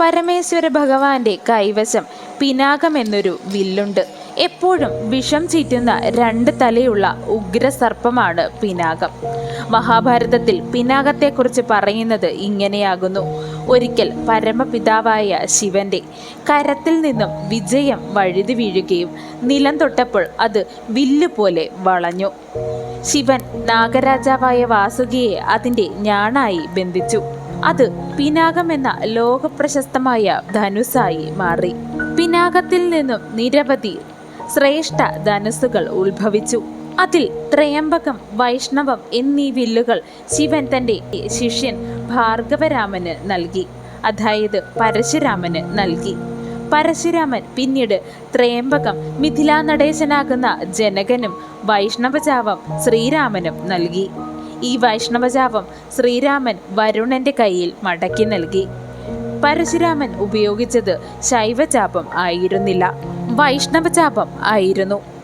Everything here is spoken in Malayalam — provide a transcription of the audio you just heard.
പരമേശ്വര ഭഗവാന്റെ കൈവശം പിനാകം എന്നൊരു വില്ലുണ്ട്. എപ്പോഴും വിഷം ചീറ്റുന്ന രണ്ട് തലയുള്ള ഉഗ്രസർപ്പമാണ് പിനാകം. മഹാഭാരതത്തിൽ പിനാകത്തെക്കുറിച്ച് പറയുന്നത് ഇങ്ങനെയാകുന്നു. ഒരിക്കൽ പരമപിതാവായ ശിവന്റെ കരത്തിൽ നിന്നും വിജയം വഴുതി വീഴുകയും നിലം തൊട്ടപ്പോൾ അത് വില്ലുപോലെ വളഞ്ഞു. ശിവൻ നാഗരാജാവായ വാസുകിയെ അതിന്റെ ഞാണായി ബന്ധിച്ചു. അത് പിനാകം എന്ന ലോകപ്രശസ്തമായ ധനുസായി മാറി. പിനാകത്തിൽ നിന്നും നിരവധി ശ്രേഷ്ഠ ധനുസുകൾ ഉത്ഭവിച്ചു. അതിൽ ത്രയംബകം വൈഷ്ണവം എന്നീ വില്ലുകൾ ശിവൻ തന്റെ ശിഷ്യൻ ഭാർഗവരാമന് നൽകി. അതായത് പരശുരാമന് നൽകി. പരശുരാമൻ പിന്നീട് ത്രയംബകം മിഥിലാ നടേശനാകുന്ന ജനകനും വൈഷ്ണവചാവം ശ്രീരാമനും നൽകി. ഈ വൈഷ്ണവജാവം ശ്രീരാമൻ വരുണന്റെ കയ്യിൽ മടക്കി നൽകി. പരശുരാമൻ ഉപയോഗിച്ചത് ശൈവചാപം ആയിരുന്നില്ല. വൈഷ്ണവചാപം ആയിരുന്നു.